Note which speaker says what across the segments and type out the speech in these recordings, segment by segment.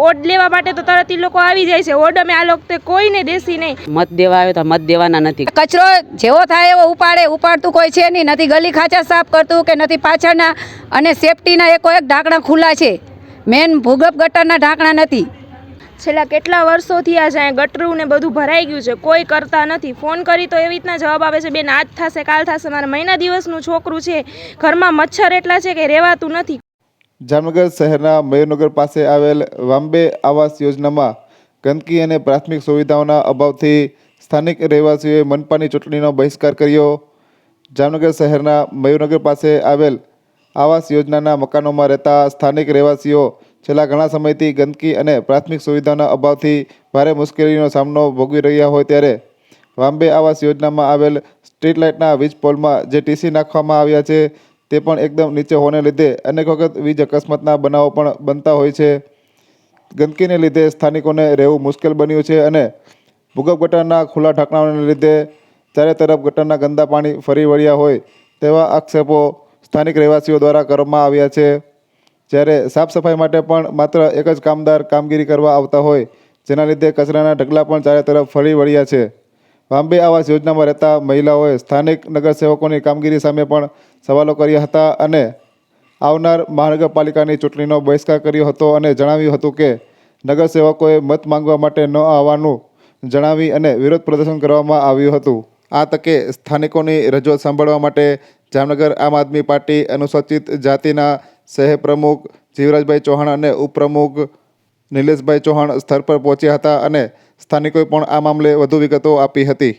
Speaker 1: Vote લેવા માટે તો તરત ઈ લોકો આવી જાય છે. વોટ અમે આ લોકો કોઈને દેશી નહીં.
Speaker 2: મત દેવા આવે તો મત દેવાના નથી.
Speaker 3: કચરો જેવો થાય એવો ઉપાડે ઉપાડતું કોઈ છે નહીં. નથી ગલી ખાચા સાફ કરતું કે નથી પાછળના. અને સેફટીના એકો એક ઢાંકણા ખુલ્લા છે. મેન ભૂગપ ગટરના ઢાંકણા નથી.
Speaker 1: છેલ્લા કેટલા વર્ષોથી આ જાય ગટરું ને બધું ભરાઈ ગયું છે કોઈ કરતા નથી. ફોન કરી તો એવી રીતના જવાબ આવે છે બેન આજ થશે કાલ થશે. મારા મહિના દિવસનું છોકરું છે. ઘરમાં મચ્છર એટલા છે કે રહેવાતું નથી.
Speaker 4: જામનગર શહેરના મયુરનગર પાસે આવેલ વાંબે આવાસ યોજનામાં ગંદકી અને પ્રાથમિક સુવિધાઓના અભાવથી સ્થાનિક રહેવાસીઓએ મનપાની ચૂંટણીનો બહિષ્કાર કર્યો. જામનગર શહેરના મયુરનગર પાસે આવેલ આવાસ યોજનાના મકાનોમાં રહેતા સ્થાનિક રહેવાસીઓ છેલ્લા ઘણા સમયથી ગંદકી અને પ્રાથમિક સુવિધાઓના અભાવથી ભારે મુશ્કેલીનો સામનો ભોગવી રહ્યા હોય ત્યારે વાંબે આવાસ યોજનામાં આવેલ સ્ટ્રીટ લાઇટના વીજ પોલમાં જે ટીસી નાખવામાં આવ્યા છે તે પણ એકદમ નીચે હોવાને લીધે અનેક વખત વીજ અકસ્માતના બનાવો પણ બનતા હોય છે. ગંદકીને લીધે સ્થાનિકોને રહેવું મુશ્કેલ બન્યું છે અને ભૂગર્ભ ગટરના ખુલ્લા ઢાંકણાઓને લીધે ચારે તરફ ગટરના ગંદા પાણી ફરી વળ્યા હોય તેવા આક્ષેપો સ્થાનિક રહેવાસીઓ દ્વારા કરવામાં આવ્યા છે. જ્યારે સાફ સફાઈ માટે પણ માત્ર એક જ કામદાર કામગીરી કરવા આવતા હોય, જેના લીધે કચરાના ઢગલા પણ ચારે તરફ ફરી વળ્યા છે. વાંબે આવાસ યોજનામાં રહેતા મહિલાઓએ સ્થાનિક નગરસેવકોની કામગીરી સામે પણ સવાલો કર્યા હતા અને આવનાર મહાનગરપાલિકાની ચૂંટણીનો બહિષ્કાર કર્યો હતો અને જણાવ્યું હતું કે, નગરસેવકોએ મત માંગવા માટે ન આવવાનું જણાવી અને વિરોધ પ્રદર્શન કરવામાં આવ્યું હતું. આ તકે સ્થાનિકોની રજૂઆત સાંભળવા માટે જામનગર આમ આદમી પાર્ટી અનુસૂચિત જાતિના સહપ્રમુખ જીવરાજભાઈ ચૌહાણ અને ઉપપ્રમુખ નિલેશભાઈ ચૌહાણ સ્થળ પર પહોંચ્યા હતા અને સ્થાનિકોએ પણ આ મામલે વધુ વિગતો આપી હતી.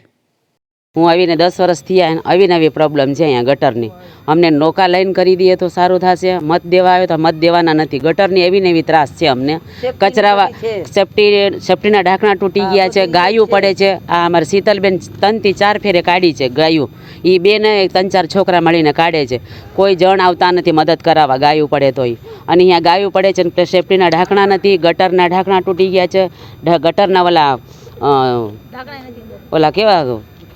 Speaker 2: હું આવીને દસ વર્ષ થયા આવીને આવી નવી પ્રોબ્લેમ છે અહીંયા ગટરની. અમને નોકા લાઈન કરી દઈએ તો સારું થશે. મત દેવા આવે તો મત દેવાના નથી. ગટરની એવી ને એવી ત્રાસ છે અમને. કચરાવા સેફટી સેફટીના ઢાંકણા તૂટી ગયા છે ગાયું પડે છે. આ અમારે શીતલબેન ત્રણથી ચાર ફેરે કાઢી છે ગાયું. એ બેને ત્રણ ચાર છોકરા મળીને કાઢે છે. કોઈ જણ આવતા નથી મદદ કરાવવા ગાયું પડે તોય. અને અહીંયા ગાયું પડે છે ને સેફટીના ઢાંકણા નથી ગટરના ઢાંકણા તૂટી ગયા છે. ઢ- ગટરના ઓલા ઓલા કેવા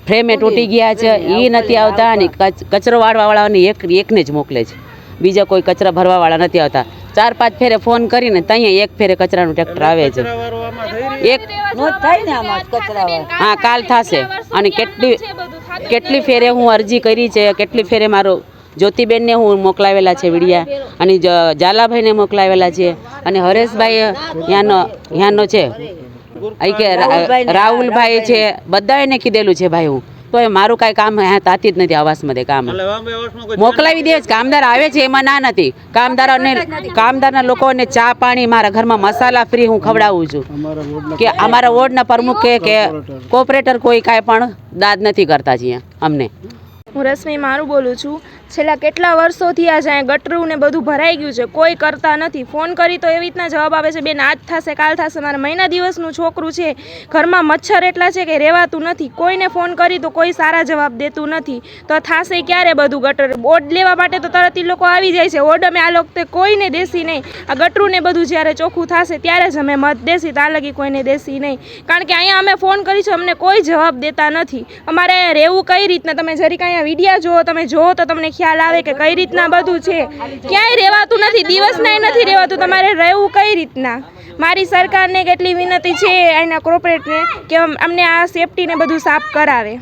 Speaker 2: ફ્રેમે તૂટી ગયા છે એ નથી આવતા અને કચરો વાળવાવાળાને એક એકને જ મોકલે છે. બીજા કોઈ કચરા ભરવાવાળા નથી આવતા. ચાર પાંચ ફેરે ફોન કરીને ત્યાં એક ફેરે કચરાનું ટ્રેક્ટર આવે છે. એક હા કાલ થશે. અને કેટલી કેટલી ફેરે હું અરજી કરી છે કેટલી ફેરે મારો જ્યોતિબેનને હું મોકલાવેલા છે વિડિયા અને ઝાલાભાઈને મોકલાવેલા છે અને હરેશભાઈ ત્યાંનો ત્યાંનો છે. અહીં કે રાહુલભાઈ છે. બધા એને કીધેલું છે ભાઈ હું. તો એ મારું કાંઈ કામ અહીંયા તાતી જ નથી આવાસમાં દે કામ. મોકલાવી દે કામદાર આવે છે એમાં ના નથી. કામદાર અને કામદારના લોકોને ચા પાણી મારા ઘરમાં મસાલા ફ્રી હું ખવડાવું છું. કે અમારા વોર્ડના પ્રમુખ કે કે કોઓપરેટર કોઈ કાંઈ પણ દાદ નથી કરતા છીએ અમને.
Speaker 1: હું રશ્મિ મારું બોલું છું. છેલ્લા કેટલા વર્ષોથી આ જ્યાં ગટરું ને બધું ભરાઈ ગયું છે, કોઈ કરતા નથી. ફોન કરી તો એવી રીતના જવાબ આવે છે, બેન, આજ થશે, કાલ થશે, મારા મહિના દિવસનું છોકરું છે, ઘરમાં મચ્છર એટલા છે કે રહેવાતું નથી. કોઈને ફોન કરી તો કોઈ સારા જવાબ દેતું નથી. તો થશે ક્યારે બધું ગટર? વોટ લેવા માટે તો તરત લોકો આવી જાય છે. વોટ અમે આ વખતે કોઈને દેશી નહીં. આ ગટરું ને બધું જ્યારે ચોખ્ખું થશે ત્યારે જ અમે મત દેશી ત્યાં લગી કોઈને દેશી નહીં. કારણ કે અહીંયા અમે ફોન કરીશું અમને કોઈ જવાબ દેતા નથી. અમારે રહેવું કઈ રીતના? તમે જરીક અહીંયા વિડીયા જુઓ, તમે જુઓ તો તમને ખ્યાલ આવે કે કઈ રીતના બધું છે. ક્યાંય રહેવાતું નથી, દિવસનાય નથી રહેવાતું. તમારે રહેવું કઈ રીતના? મારી સરકારને કેટલી વિનંતી છે, એના કોર્પોરેટને, કે અમને આ સેફટીને બધું સાફ કરાવે.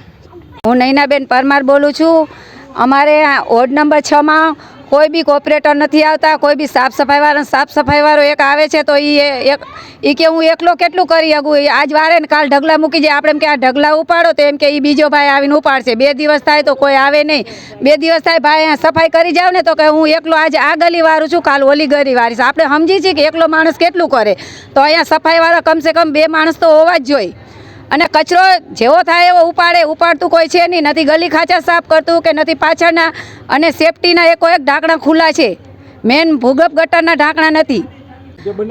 Speaker 3: હું નૈનાબેન પરમાર બોલું છું. અમારે આ વોર્ડ નંબર છમાં કોઈ બી કોપરેટર નથી આવતા, કોઈ બી સાફ સફાઈવાળા સાફ સફાઈવાળો એક આવે છે તો એ એક એ કે હું એકલો કેટલું કરી શકું? આજ વારે ને કાલ ઢગલા મૂકી જાય. આપણે એમ કે આ ઢગલા ઉપાડો તો એમ કે એ બીજો ભાઈ આવીને ઉપાડશે. બે દિવસ થાય તો કોઈ આવે નહીં. બે દિવસ થાય ભાઈ અહીંયા સફાઈ કરી જાવ ને તો કે હું એકલો આજે આ ગલી વાળું છું, કાલ ઓલી ગલી છે. આપણે સમજી છીએ કે એકલો માણસ કેટલું કરે. તો અહીંયા સફાઈવાળા કમસે કમ બે માણસ તો હોવા જ જોઈએ. અને કચરો જેવો થાય એવો ઉપાડે, ઉપાડતું કોઈ છે નહીં. નથી ગલી ખાચા સાફ કરતું કે નથી પાછળના. અને સેફટીના એકો એક ઢાંકણા ખુલ્લા છે. મેન ભૂગર્ભ ગટરના ઢાંકણા નથી.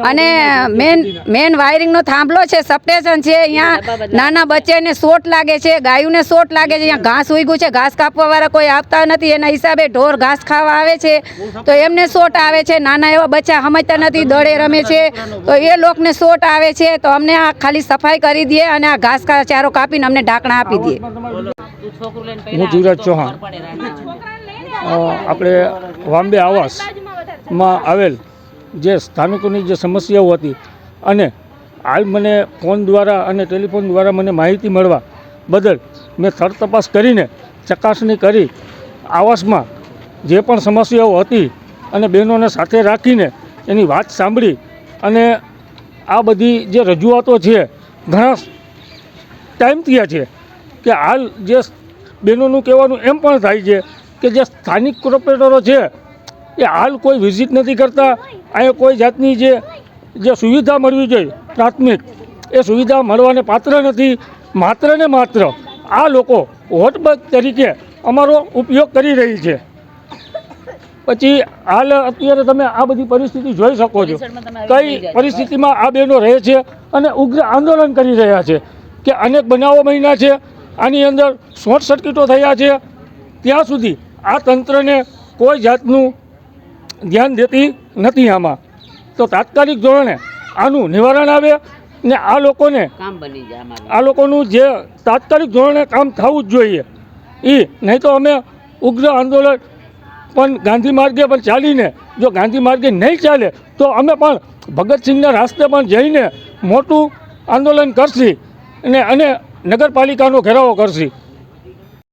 Speaker 3: અને મેન મેન વાયરિંગનો થાંભલો છે સબસ્ટેશન છે અહીંયા નાના બચ્ચેને સોટ લાગે છે ગાયુને સોટ લાગે છે અહીંયા ઘાસ ઉગ્યું છે ઘાસ કાપવાવાળા કોઈ આપતા નથી એના હિસાબે ઢોર ઘાસ ખાવા આવે છે તો એમને સોટ આવે છે નાના એવા બચ્ચા સમજતા નથી દડે રમે છે તો એ લોકોને સોટ આવે છે તો અમને આ ખાલી સફાઈ કરી દઈએ અને આ ઘાસ ચારો કાપીને અમને ઢાંકણા આપી દઈએ
Speaker 5: હું જીવરાજ ચૌહાણ. આપણે વાંબે આવાસમાં આવેલ જે સ્થાનિકોની જે સમસ્યાઓ હતી અને હાલ મને ફોન દ્વારા અને ટેલિફોન દ્વારા મને માહિતી મળવા બદલ મેં થર તપાસ કરીને ચકાસણી કરી આવાસમાં જે પણ સમસ્યાઓ હતી અને બહેનોને સાથે રાખીને એની વાત સાંભળી અને આ બધી જે રજૂઆતો છે ઘણા ટાઈમ થયા છે કે હાલ જે બહેનોનું કહેવાનું એમ પણ થાય છે કે જે સ્થાનિક કોર્પોરેટરો છે એ હાલ કોઈ વિઝિટ નથી કરતા. અહીંયા કોઈ જાતની જે જે સુવિધા મળવી જોઈએ પ્રાથમિક એ સુવિધા મળવાને પાત્ર નથી. માત્ર ને માત્ર આ લોકો હોટબગ તરીકે અમારો ઉપયોગ કરી રહી છે. પછી હાલ અત્યારે તમે આ બધી પરિસ્થિતિ જોઈ શકો છો. કઈ પરિસ્થિતિમાં આ બહેનો રહે છે અને ઉગ્ર આંદોલન કરી રહ્યા છે કે અનેક બનાવો બન્યા છે આની અંદર શોર્ટ સર્કિટો થયા છે. ત્યાં સુધી આ તંત્રને કોઈ જાતનું ધ્યાન દેતી નથી આમાં. તો તાત્કાલિક ધોરણે આનું નિવારણ આવે ને આ લોકોને
Speaker 2: કામ બની જાય
Speaker 5: આ લોકોનું જે તાત્કાલિક ધોરણે કામ થવું જ જોઈએ. એ નહીં તો અમે ઉગ્ર આંદોલન પણ ગાંધી માર્ગે પણ ચાલીને જો ગાંધી માર્ગે નહીં ચાલે તો અમે પણ ભગતસિંહના રાસ્તે પણ જઈને મોટું આંદોલન કરશી અને અને નગરપાલિકાનો ઘેરાવો કરશી.